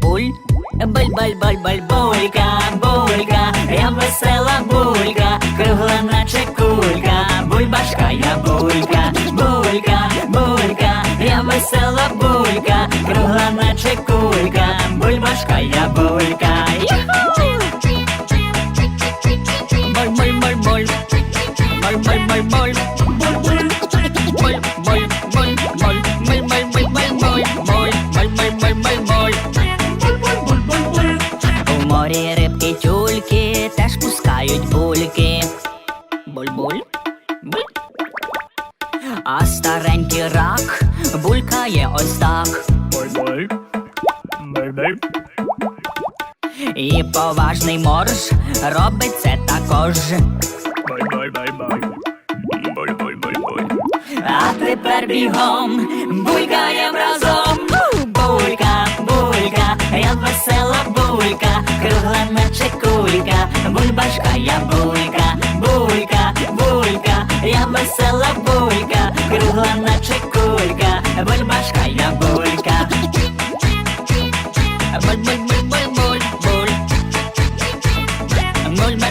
буль, буль, буль, булька, булька, я весела булька, кругла наче кулька, бульбашка я булька, булька, булька, я весела тюльки теж пускають бульки. Буль-буль. Буль. А старенький рак булькає ось так. І поважний морж робить це також. Бай-бай-бай-бай. А тепер бігом булькаєм разом. Булька, булька, я весела булька, кругла чи кулька, буль башкальна булька. Буль, буль, буль, буль, буль. Буль, буль.